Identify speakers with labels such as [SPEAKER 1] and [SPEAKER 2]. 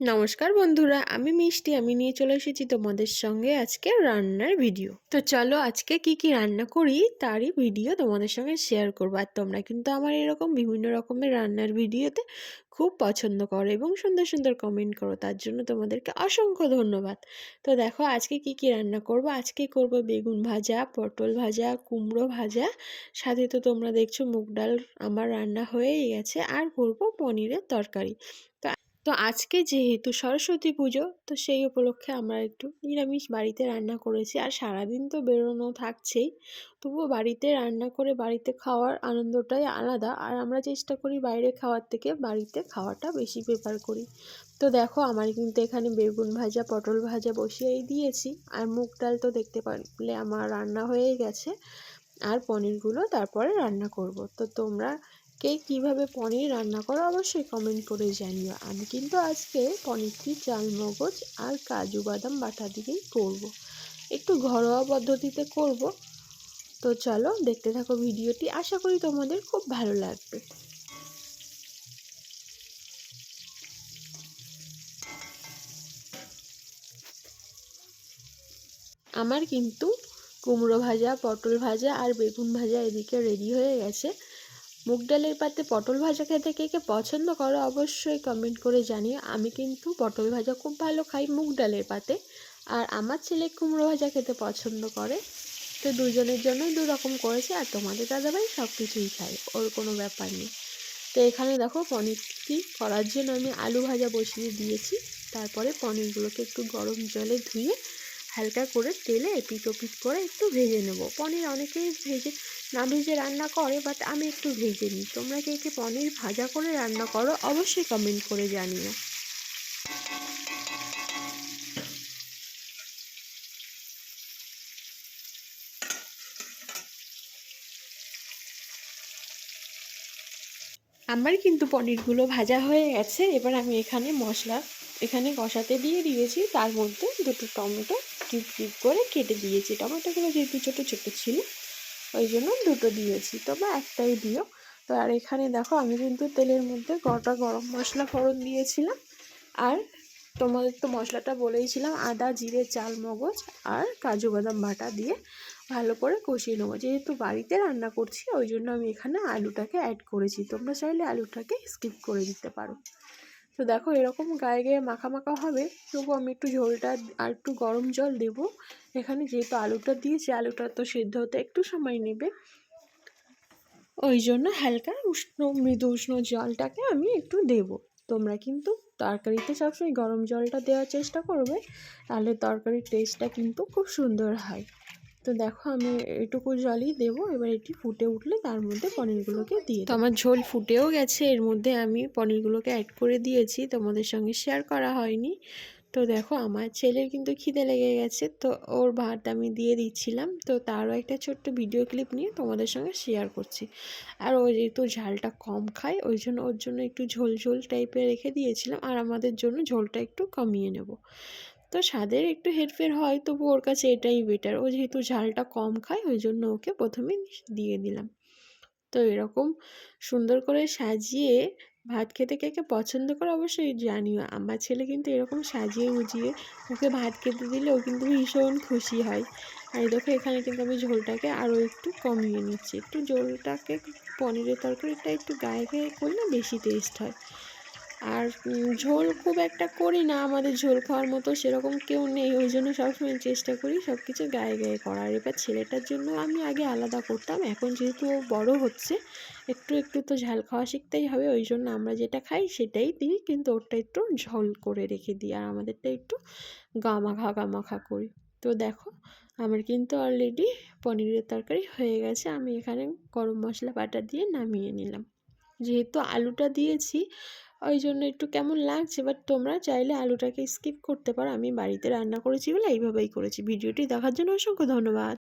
[SPEAKER 1] নমস্কার বন্ধুরা, আমি মিষ্টি, আমি নিয়ে চলে এসেছি তোমাদের সঙ্গে আজকে রান্নার ভিডিও তো চলো আজকে কি কি রান্না করি তারই ভিডিও তোমাদের সঙ্গে শেয়ার করব। আর তোমরা কিন্তু আমার এরকম বিভিন্ন রকমের রান্নার ভিডিওতে খুব পছন্দ করো এবং সুন্দর সুন্দর কমেন্ট করো, তার জন্য তোমাদেরকে অসংখ্য ধন্যবাদ। তো দেখো আজকে কি কি রান্না করব? আজকে করব বেগুন ভাজা, পটল ভাজা, কুমড়ো ভাজা, সাথে তো তোমরা দেখছ মুগ ডাল আমার রান্না হয়েই গেছে, আর করব পনিরের তরকারি। তো আজকে যেহেতু সরস্বতী পুজো, তো সেই উপলক্ষে আমরা একটু নিরামিষ বাড়িতে রান্না করেছি। আর সারাদিন তো বেরোনো থাকছেই, তবুও বাড়িতে রান্না করে বাড়িতে খাওয়ার আনন্দটাই আলাদা। আর আমরা চেষ্টা করি বাইরে খাওয়ার থেকে বাড়িতে খাওয়াটা বেশি প্রেফার করি। তো দেখো আমার কিন্তু এখানে বেগুন ভাজা, পটল ভাজা বসিয়েই দিয়েছি। আর মুগ ডাল তো দেখতে পারলে আমার রান্না হয়েই গেছে। আর পনিরগুলো তারপরে রান্না করব। তো তোমরা কে কীভাবে পনির রান্না করো অবশ্যই কমেন্ট করে জানিও। আমি কিন্তু আজকে পনিরটি চাল মগজ আর কাজু বাদাম বাটা দিয়েই করব। একটু ঘরোয়া পদ্ধতিতে করব। তো চলো দেখতে থাকো ভিডিওটি। আশা করি তোমাদের খুব ভালো লাগবে। আমার কিন্তু কুমড়ো ভাজা, পটল ভাজা আর বেগুন ভাজা এদিকে রেডি হয়ে গেছে। মুগ ডালের পাতে পটল ভাজা খেতে কে কে পছন্দ করো অবশ্যই কমেন্ট করে জানিও। আমি কিন্তু পটল ভাজা খুব ভালো খাই মুগ ডালের পাতে। আর আমার ছেলে কুমড়ো ভাজা খেতে পছন্দ করে। তো দুজনের জন্যই দু রকম করেছে আর তোমাদের দাদাভাই সব কিছুই খায়, ওর কোনো ব্যাপার নেই। তো এখানে দেখো পনিরটি করার জন্য আমি আলু ভাজা বসিয়ে দিয়েছি। তারপরে পনিরগুলোকে একটু গরম জলে ধুয়ে হালকা করে তেলে এপিট ওপিট করে একটু ভেজে নেব। পনির অনেকেই ভেজে, না ভেজে রান্না করে বাট আমি একটু ভেজে নিই। তোমরা কে কে পনির ভাজা করে রান্না করো, অবশ্যই কমেন্ট করে জানিও। আমার কিন্তু পনিরগুলো ভাজা হয়ে গেছে। এবার আমি এখানে মশলা, এখানে কষাতে দিয়ে দিয়েছি। তার মধ্যে দুটো টমেটো কিউব কিউব করে কেটে দিয়েছি। টমেটোগুলো যেহেতু ছোটো ছোটো ছিল, ওই জন্য দুটো দিয়েছি। তবে একটাই দিও। তো আর এখানে দেখো, আমি কিন্তু তেলের মধ্যে গোটা গরম মশলা ফোড়ন দিয়েছিলাম। আর তোমাদের তো মশলাটা বলেইছিলাম, আদা, জিরে চাল মগজ আর কাজু বাদাম বাটা দিয়ে ভালো করে কষিয়ে নেব। যেহেতু বাড়িতে রান্না করছি, ওই জন্য আমি এখানে আলুটাকে অ্যাড করেছি। তোমরা চাইলে আলুটাকে স্কিপ করে দিতে পারো। তো দেখো এরকম গায়ে গায়ে মাখা মাখা হবে। তবু আমি একটু ঝোলটা আর একটু গরম জল দেব। এখানে যেহেতু আলুটা দিয়েছি, আলুটা তো সেদ্ধ হতে একটু সময় নেবে। ওই জন্য হালকা উষ্ণ, মৃদু উষ্ণ জলটাকে আমি একটু দেব। তোমরা কিন্তু তরকারিতে সবসময় গরম জলটা দেওয়ার চেষ্টা করবে, তাহলে তরকারির টেস্টটা কিন্তু খুব সুন্দর হয়। তো দেখো আমি এটুকু জলই দেবো এবার এটি ফুটে উঠলে তার মধ্যে পনিরগুলোকে দিয়ে তো আমার ঝোল ফুটেও গেছে এর মধ্যে আমি পনিরগুলোকে অ্যাড করে দিয়েছি তোমাদের সঙ্গে শেয়ার করা হয়নি। তো দেখো আমার ছেলের কিন্তু খিদে লেগে গেছে তো ওর ভাত আমি দিয়ে দিচ্ছিলাম তো তারও একটা ছোট্ট ভিডিও ক্লিপ নিয়ে তোমাদের সঙ্গে শেয়ার করছি। আর ও যেহেতু ঝালটা কম খায় ওই জন্য ওর জন্য একটু ঝোল ঝোল টাইপের রেখে দিয়েছিলাম আর আমাদের জন্য ঝোলটা একটু কমিয়ে নেব। তো স্বাদের একটু হেরফের হয়, তবু ওর কাছে এটাই বেটার ও যেহেতু ঝালটা কম খায়, ওই জন্য ওকে প্রথমে দিয়ে দিলাম। তো এরকম সুন্দর করে সাজিয়ে ভাত খেতে কে কে পছন্দ করে অবশ্যই জানিও। আমার ছেলে কিন্তু এরকম সাজিয়ে গুজিয়ে ওকে ভাত খেতে দিলে ও কিন্তু ভীষণ খুশি হয়। আর দেখো, এখানে কিন্তু আমি ঝোলটাকে আরও একটু কমিয়ে নিচ্ছি। একটু ঝোলটাকে, পনিরের তরকারিটা একটু গায়ে গায়ে করলে বেশি টেস্ট হয়। আর ঝোল খুব একটা করি না। আমাদের ঝোল খাওয়ার মতো সেরকম কেউ নেই। ওই জন্য সবসময় চেষ্টা করি সব কিছু গায়ে গায়ে করার। এবার ছেলেটার জন্য আমি আগে আলাদা করতাম। এখন যেহেতু ও বড়ো হচ্ছে, একটু একটু তো ঝাল খাওয়া শিখতেই হবে। ওই জন্য আমরা যেটা খাই সেটাই দিই। কিন্তু ওরটা একটু ঝোল করে রেখে দিই। আর আমাদেরটা একটু গামাখা গামাখা করি। তো দেখো, আমার কিন্তু অলরেডি পনিরের তরকারি হয়ে গেছে। আমি এখানে গরম মশলা বাটা দিয়ে নামিয়ে নিলাম। যেহেতু আলুটা দিয়েছি ওই জন্য একটু কেমন লাগছে বাট তোমরা চাইলে আলুটাকে স্কিপ করতে পারো। আমি বাড়িতে রান্না করেছি বলে এইভাবেই করেছি। ভিডিওটি দেখার জন্য অসংখ্য ধন্যবাদ।